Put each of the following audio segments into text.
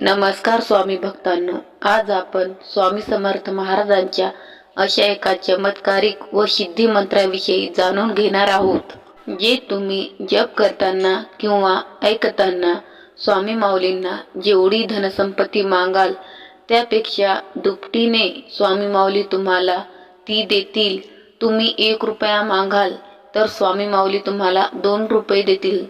नमस्कार स्वामी भक्तांना. आज आपण स्वामी समर्थ महाराजांच्या अशा एका चमत्कारिक व सिद्धी मंत्राविषयी जाणून घेणार आहोत जे तुम्ही जप करताना किंवा ऐकताना स्वामी माऊलींना जेवढी धनसंपत्ती मागाल त्यापेक्षा दुपटीने स्वामी माऊली तुम्हाला ती देतील. तुम्ही एक रुपया मागाल तर स्वामी माऊली तुम्हाला दोन रुपये देतील.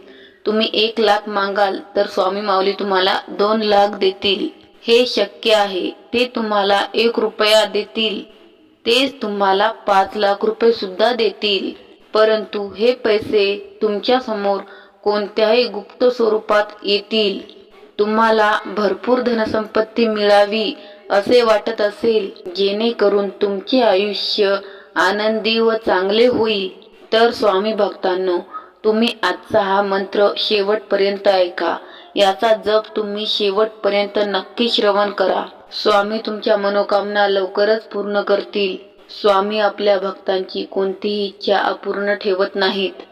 तुम्ही एक लाख मागाल तर स्वामी माऊली तुम्हाला दोन लाख देतील. हे शक्य आहे. ते तुम्हाला एक रुपया देतील. तेच तुम्हाला पाच लाख रुपये सुद्धा देतील. परंतु हे पैसे तुमच्यासमोर कोणत्याही गुप्त स्वरूपात येतील. तुम्हाला भरपूर धनसंपत्ती मिळावी असे वाटत असेल. जेणेकरून तुमचे आयुष्य आनंदी व चांगले होईल. तर स्वामी भक्तांनो तुम्ही आजचा हा मंत्र शेवटपर्यंत ऐका. याचा जप तुम्ही शेवटपर्यंत नक्की श्रवण करा. स्वामी तुमच्या मनोकामना लवकरच पूर्ण करतील. स्वामी आपल्या भक्तांची कोणतीही इच्छा अपूर्ण ठेवत नाहीत.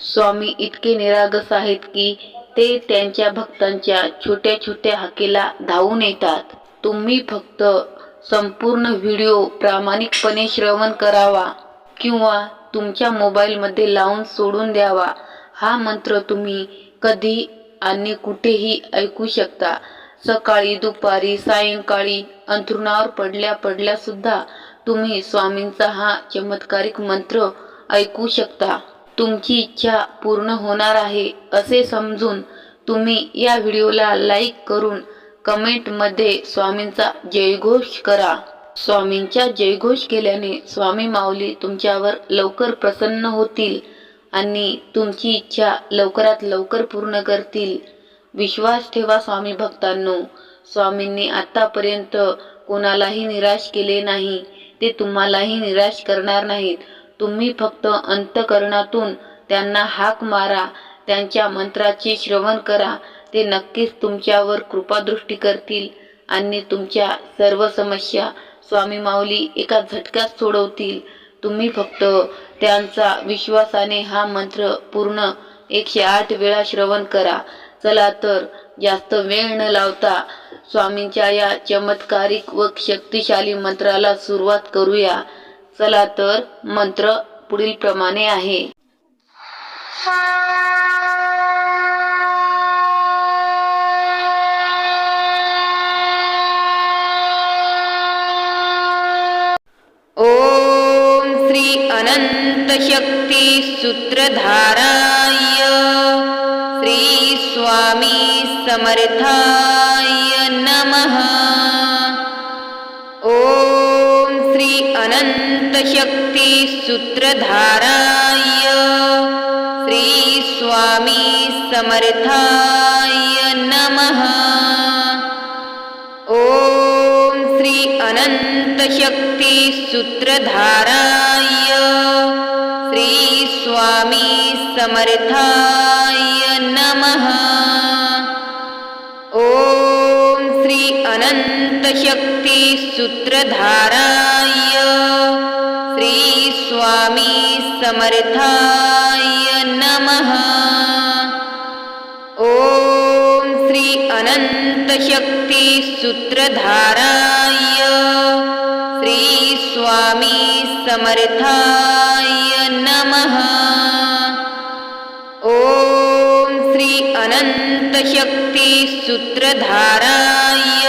स्वामी इतके निरागस आहेत की ते त्यांच्या भक्तांच्या छोट्या छोट्या हाकेला धावून येतात. तुम्ही फक्त संपूर्ण व्हिडिओ प्रामाणिकपणे श्रवण करावा किंवा तुमच्या मोबाईलमध्ये लावून सोडून द्यावा. हा मंत्र तुम्ही कधी आणि कुठेही ऐकू शकता. सकाळी दुपारी सायंकाळी अंथरुणावर पडल्या पडल्या सुद्धा तुम्ही स्वामींचा हा चमत्कारिक मंत्र ऐकू शकता. तुमची इच्छा पूर्ण होणार आहे असे समजून तुम्ही या व्हिडिओला लाईक करून कमेंटमध्ये स्वामींचा जयघोष करा. स्वामींच्या जयघोष केल्याने स्वामी माऊली तुमच्यावर लवकर प्रसन्न होतील आणि तुमची इच्छा लवकरात लवकर पूर्ण करतील. विश्वास ठेवा स्वामी भक्तांनो. स्वामींनी आतापर्यंत कोणालाही निराश केले नाही. ते तुम्हालाही निराश करणार नाहीत. तुम्ही फक्त अंतकरणातून त्यांना हाक मारा त्यांच्या मंत्राचे श्रवण करा. ते नक्कीच तुमच्यावर कृपादृष्टी करतील आणि तुमच्या सर्व समस्या स्वामी माऊली एका झटक्यात सोडवतील. तुम्ही फक्त त्यांचा विश्वासाने हा मंत्र पूर्ण एकशे आठ वेळा श्रवण करा. चला तर जास्त वेळ न लावता स्वामींच्या या चमत्कारिक व शक्तिशाली मंत्राला सुरुवात करूया. चला तर मंत्र पुढील प्रमाणे आहे सूत्रधाराय। श्री स्वामी समर्थाय नमः। ॐ श्री अनंतशक्ती सूत्रधाराय। श्री स्वामी समर्थाय नमः। ॐ श्री अनंतशक्ती सूत्रधाराय स्वामी समर्थाय नमः। ॐ श्री अनंतशक्ती सूत्रधाराय। श्री स्वामी समर्थाय नमः। ॐ श्री अनंतशक्ती सूत्रधाराय। श्री स्वामी समर्थाय नमः। शक्ती सूत्रधाराय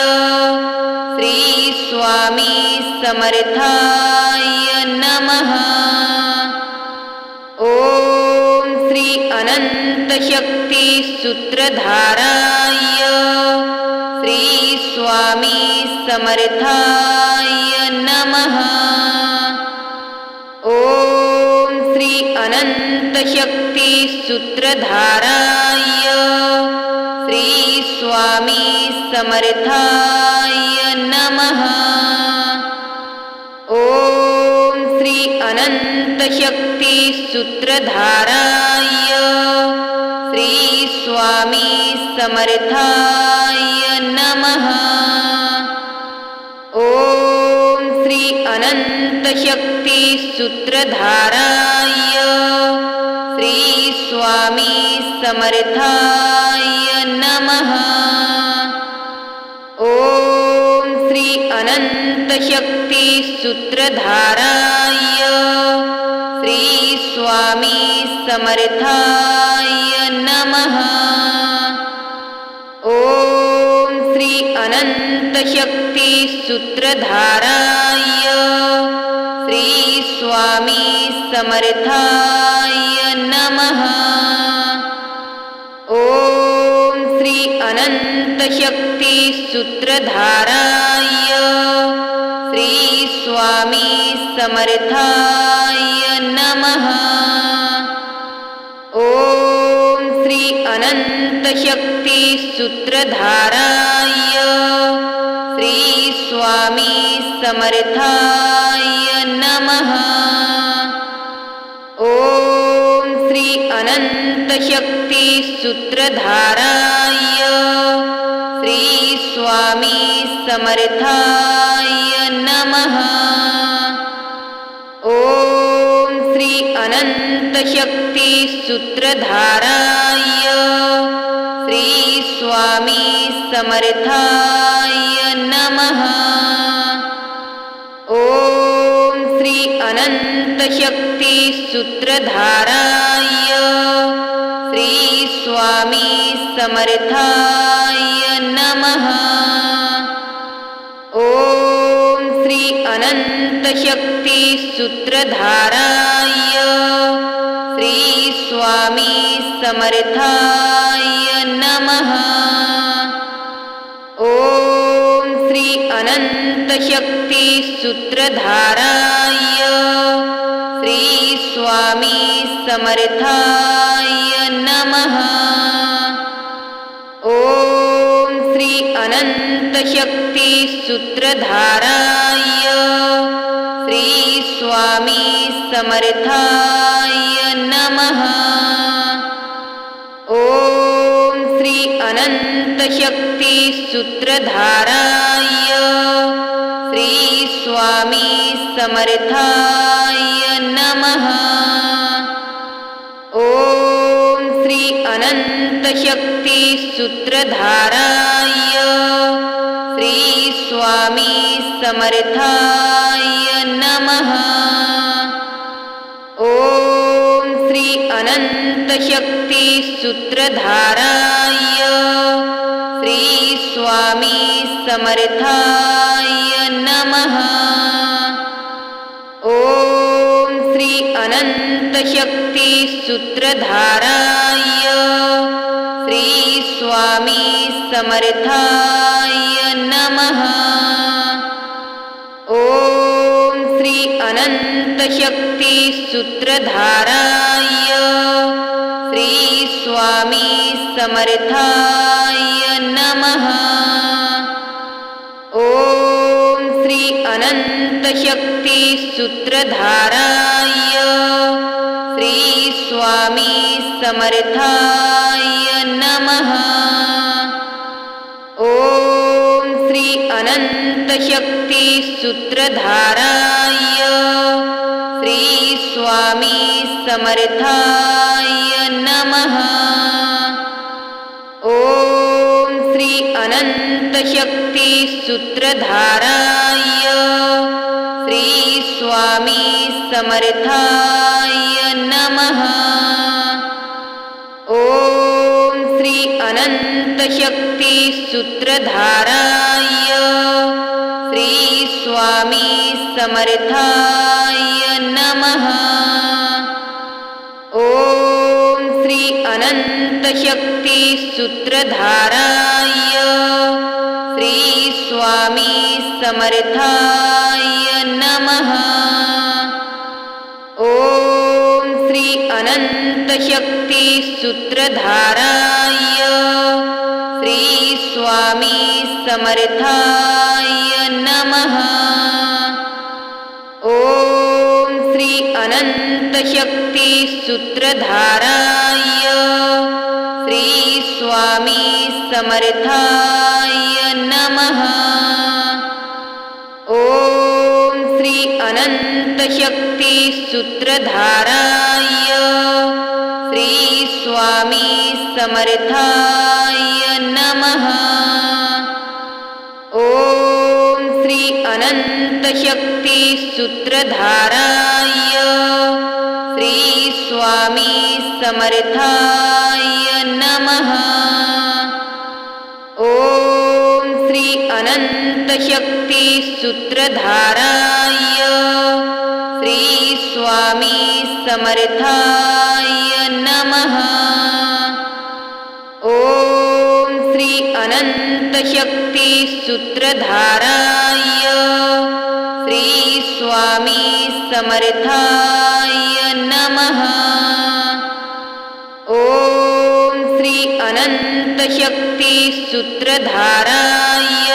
श्री स्वामी समर्थाय नमः। ॐ श्री अनंतशक्ती सूत्रधाराय श्री स्वामी समर्थाय नमः। ॐ श्री अनंतशक्ती सूत्रधाराय स्वामी समर्थाय नमः। ॐ श्री अनंतशक्ती सूत्रधाराय। श्री स्वामी समर्थाय नमः। ॐ श्री अनंतशक्ती सूत्रधाराय। श्री स्वामी समर्थाय नमः। ॐ श्री अनन्तशक्तिसूत्रधाराय श्रीस्वामी समर्थाय नमः। ॐ श्री अनन्तशक्तिसूत्रधाराय श्रीस्वामी समर्थाय नमः। ॐ श्री अनन्त सूत्रधाराय श्रीस्वामी समर्थाय नमः। ॐ श्री अनन्तशक्तिसूत्रधाराय श्रीस्वामी समर्थाय नमः। ॐ श्री अनन्तशक्तिसूत्रधाराय श्री स्वामी समर्थाय नमः। ॐ श्री अनंत सूत्रधाराय श्री स्वामी समर्थाय नमः। ॐ श्री अनंत सूत्रधाराय श्री स्वामी समर्थाय नमः। ॐ श्री अनंत शक्ती सूत्रधाराय श्री स्वामी समर्थाय नमः। ॐ श्री अनंत शक्ती सूत्रधाराय श्री स्वामी समर्थाय नमः। ॐ शक्ती सूत्रधाराय श्री स्वामी समर्थाय नमः। ॐ श्री अनंत शक्ती सूत्रधाराय श्री स्वामी समर्थाय नमः। ॐ श्री अनंत शक्ती सूत्रधाराय स्वामी समर्थाय नमः। ॐ श्री अनन्तशक्ति सूत्रधाराय। श्री स्वामी समर्थाय नमः। ॐ श्री अनन्तशक्ति सूत्रधाराय। श्री स्वामी समर्थाय नमः। ॐ श्री अनन्तशक्तिसूत्रधाराय श्रीस्वामी समर्थाय नमः। ॐ श्री अनन्तशक्तिसूत्रधाराय श्रीस्वामी समर्थाय नमः। ॐ अनन्तशक्तिसूत्रधाराय श्रीस्वामी समर्थाय नमः। ॐ श्री अनन्तशक्तिसूत्रधाराय श्रीस्वामी समर्थाय नमः। ॐ श्री अनन्तशक्तिसूत्रधाराय श्री स्वामी समर्थाय नमः। ॐ श्री अनंत सूत्रधाराय श्री स्वामी समर्थाय नमः। ॐ श्री अनंत सूत्रधाराय श्री स्वामी समर्थाय नमः। ॐ श्री अनंत सूत्रधाराय। श्री स्वामी समर्थाय नमः। ॐ श्री अनंत सूत्रधाराय। श्री स्वामी समर्थाय नमः। अनन्तशक्तिसूत्रधाराय श्रीस्वामी समर्थाय नमः। ॐ श्री अनन्तशक्तिसूत्रधाराय श्रीस्वामी समर्थाय नमः। ॐ श्री अनन्तशक्तिसूत्रधाराय स्वामी समर्थाय नमः। ॐ श्री अनन्तशक्तिसूत्रधाराय